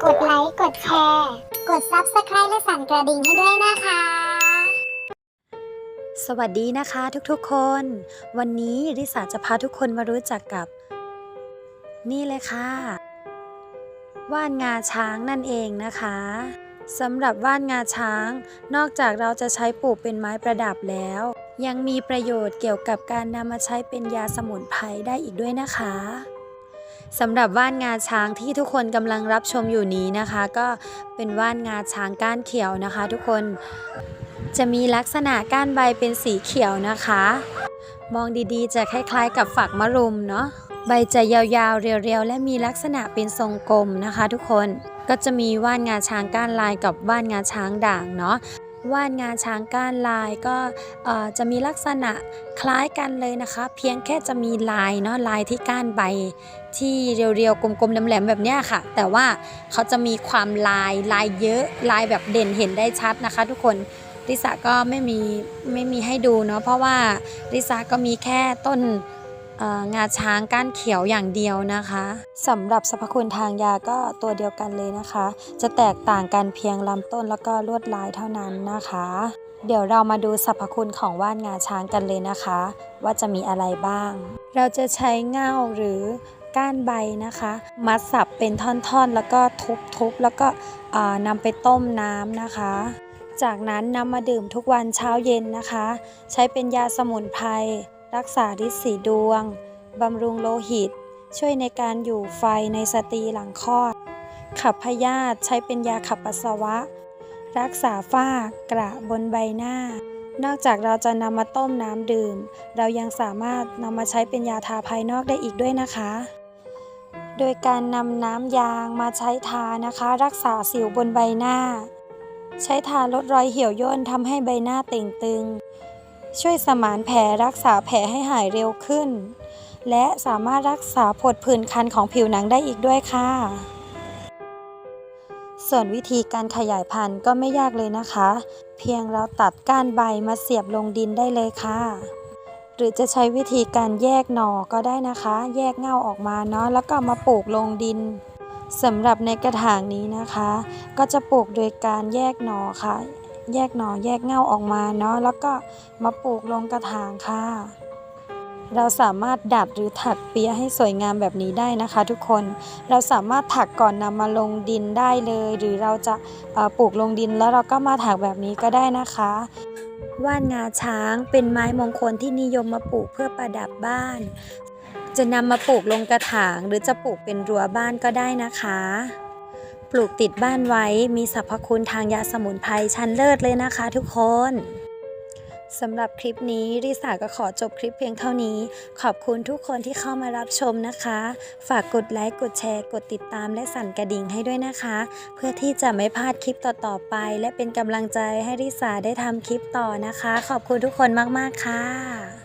กดไลค์ กดแชร์ กด Subscribe และสั่นกระดิ่งให้ด้วยนะคะ สวัสดีนะคะทุกๆคน วันนี้ริสาจะพาทุกคนมารู้จักกับ นี่เลยค่ะ ว่านงาช้างนั่นเองนะคะสำหรับว่านงาช้าง นอกจากเราจะใช้ปลูกเป็นไม้ประดับแล้ว ยังมีประโยชน์เกี่ยวกับการนำมาใช้เป็นยาสมุนไพรได้อีกด้วยนะคะ สำหรับว่านงาช้างที่ทุกคนกำลังรับชมอยู่นี้นะคะ ก็เป็นว่านงาช้างก้านเขียวนะคะ ทุกคนจะมีลักษณะก้านใบเป็นสีเขียวนะคะ มองดีๆ จะคล้ายๆ กับฝักมะรุมเนาะใบจะยาวๆ เรียวๆ และมีลักษณะเป็นทรงกลมนะคะ ทุกคนก็จะมีว่านงาช้างก้านลายกับว่านงาช้างด่างเนาะ ว่านงาช้างก้านลายก็จะมีลักษณะคล้ายกันเลยนะคะ เพียงแค่จะมีลายเนาะลายที่ก้านใบ ที่เรียวๆกลมๆแหลมๆแบบนี้ค่ะ แต่ว่าเขาจะมีความลายลายเยอะลายแบบเด่นเห็นได้ชัดนะคะ ทุกคนริสาก็ไม่มีไม่มีให้ดูเนาะเพราะว่าริสาก็มีแค่ต้น งาช้างก้านเขียวอย่างเดียวนะคะสำหรับสรรพคุณทางยาก็ตัวเดียวกันเลยนะคะ จะแตกต่างกันเพียงลำต้นแล้วก็ลวดลายเท่านั้นนะคะ เดี๋ยวเรามาดูสรรพคุณของว่านงาช้างกันเลยนะคะ ว่าจะมีอะไรบ้าง เราจะใช้เง่าหรือก้านใบนะคะมัดสับเป็นท่อนๆ แล้วก็ทุบๆ แล้วก็อ่านำไปต้มน้ำนะคะ จากนั้นนำมาดื่มทุกวันเช้าเย็นนะคะ ใช้เป็นยาสมุนไพร รักษาฤทธิ์สีดวง บำรุงโลหิต ช่วยในการอยู่ไฟในสตรีหลังคลอด ขับพยาธิใช้เป็นยาขับปัสสาวะ รักษาฝ้ากระบนใบหน้า นอกจากเราจะนำมาต้มน้ำดื่ม เรายังสามารถนำมาใช้เป็นยาทาภายนอกได้อีกด้วยนะคะ โดยการนำน้ำยางมาใช้ทานะคะ รักษาสิวบนใบหน้า ใช้ทาลดรอยเหี่ยวย่นทำให้ใบหน้าเต่งตึง ช่วยสมานแผลรักษาแผลให้หายเร็วขึ้น และสามารถรักษาผดผื่นคันของผิวหนังได้อีกด้วยค่ะ ส่วนวิธีการขยายพันธุ์ก็ไม่ยากเลยนะคะ เพียงเราตัดก้านใบมาเสียบลงดินได้เลยค่ะ หรือจะใช้วิธีการแยกหน่อก็ได้นะคะ แยกเง่าออกมาเนาะแล้วก็มาปลูกลงดินสำหรับในกระถางนี้นะคะ ก็จะปลูกโดยการแยกหน่อค่ะ แยกหน่อแยกเง่าออกมาเนาะแล้วก็มาปลูกลงกระถางค่ะ เราสามารถดัดหรือถักเปียให้สวยงามแบบนี้ได้นะคะ ทุกคนเราสามารถถักก่อนนำมาลงดินได้เลย หรือเราจะปลูกลงดินแล้วเราก็มาถักแบบนี้ก็ได้นะคะว่านงาช้างเป็นไม้มงคลที่นิยมมาปลูกเพื่อประดับบ้าน จะนำมาปลูกลงกระถางหรือจะปลูกเป็นรั้วบ้านก็ได้นะคะ ปลูกติดบ้านไว้มีสรรพคุณทางยาสมุนไพรชั้นเลิศเลยนะคะทุกคนสำหรับคลิปนี้ริสาก็ขอจบคลิปเพียงเท่านี้ ขอบคุณทุกคนที่เข้ามารับชมนะคะ ฝากกดไลค์กดแชร์ กดติดตามและสั่นกระดิ่งให้ด้วยนะคะ เพื่อที่จะไม่พลาดคลิปต่อๆไป และเป็นกำลังใจให้ริสาได้ทำคลิปต่อนะคะ ขอบคุณทุกคนมากๆค่ะ